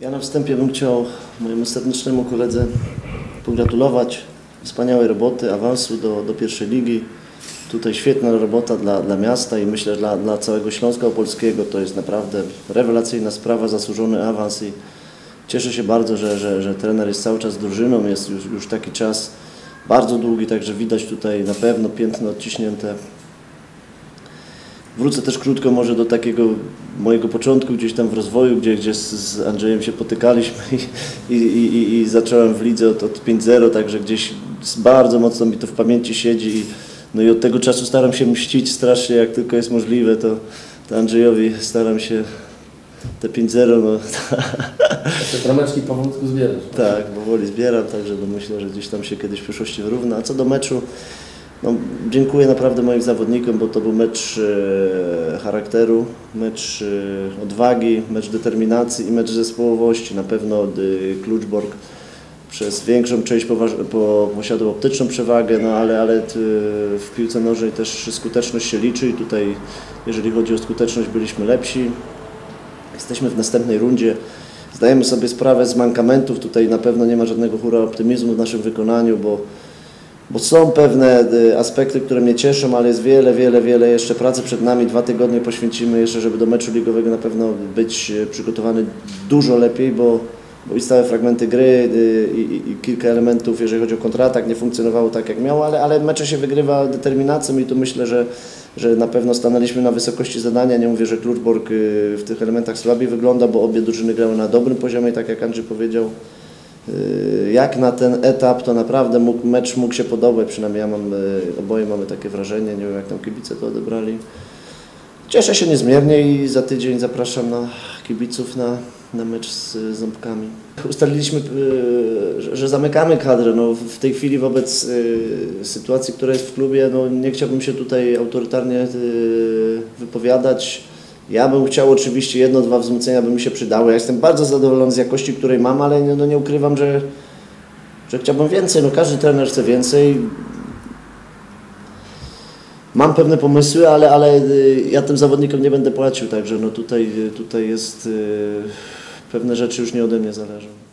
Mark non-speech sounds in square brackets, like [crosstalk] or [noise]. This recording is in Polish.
Ja na wstępie bym chciał mojemu serdecznemu koledze pogratulować wspaniałej roboty, awansu do, do pierwszej ligi. Tutaj świetna robota dla, dla miasta i myślę, dla, dla całego Śląska Opolskiego to jest naprawdę rewelacyjna sprawa, zasłużony awans i cieszę się bardzo, że, że, że trener jest cały czas drużyną, jest już, już taki czas bardzo długi, także widać tutaj na pewno piętno odciśnięte. Wrócę też krótko może do takiego mojego początku gdzieś tam w rozwoju, gdzie, gdzie z, Andrzejem się potykaliśmy [laughs] i, i, i, i zacząłem w lidze od, od 5-0, także gdzieś bardzo mocno mi to w pamięci siedzi i, no i od tego czasu staram się mścić strasznie, jak tylko jest możliwe, to, to Andrzejowi staram się te 5-0, no [laughs] Te trameczki powolutku zbierasz. tak, powoli zbieram, także no myślę, że gdzieś tam się kiedyś w przyszłości wyrówna. A co do meczu, no, dziękuję naprawdę moim zawodnikom, bo to był mecz e, charakteru, mecz e, odwagi, mecz determinacji i mecz zespołowości. Na pewno e, Kluczborg przez większą część po, posiadał optyczną przewagę, no ale, ale t, w piłce nożnej też skuteczność się liczy i tutaj jeżeli chodzi o skuteczność byliśmy lepsi. Jesteśmy w następnej rundzie. Zdajemy sobie sprawę z mankamentów. Tutaj na pewno nie ma żadnego hura optymizmu w naszym wykonaniu, bo, bo są pewne y, aspekty, które mnie cieszą, ale jest wiele, wiele, wiele jeszcze pracy przed nami. Dwa tygodnie poświęcimy jeszcze, żeby do meczu ligowego na pewno być y, przygotowany dużo lepiej, bo, bo i stałe fragmenty gry y, i, i, i kilka elementów, jeżeli chodzi o kontratak, nie funkcjonowało tak jak miało, ale, ale mecze się wygrywa determinacją i tu myślę, że, że na pewno stanęliśmy na wysokości zadania. Nie mówię, że Kluczborg w tych elementach słabiej wygląda, bo obie drużyny grały na dobrym poziomie, tak jak Andrzej powiedział. Y, Jak na ten etap, to naprawdę mógł, mecz mógł się podobać, przynajmniej ja mam, y, oboje mamy takie wrażenie, nie wiem jak tam kibice to odebrali. Cieszę się niezmiernie i za tydzień zapraszam na kibiców na, na mecz z Ząbkami. Ustaliliśmy, y, że- zamykamy kadrę. No, w tej chwili wobec sytuacji, która jest w klubie, no, nie chciałbym się tutaj autorytarnie wypowiadać. Ja bym chciał oczywiście jedno, dwa wzmocnienia by mi się przydały. Ja jestem bardzo zadowolony z jakości, której mam, ale nie, no, nie ukrywam, że, że chciałbym więcej. No, każdy trener chce więcej. Mam pewne pomysły, ale, ale y, ja tym zawodnikom nie będę płacił, także no tutaj, y, tutaj jest y, pewne rzeczy już nie ode mnie zależą.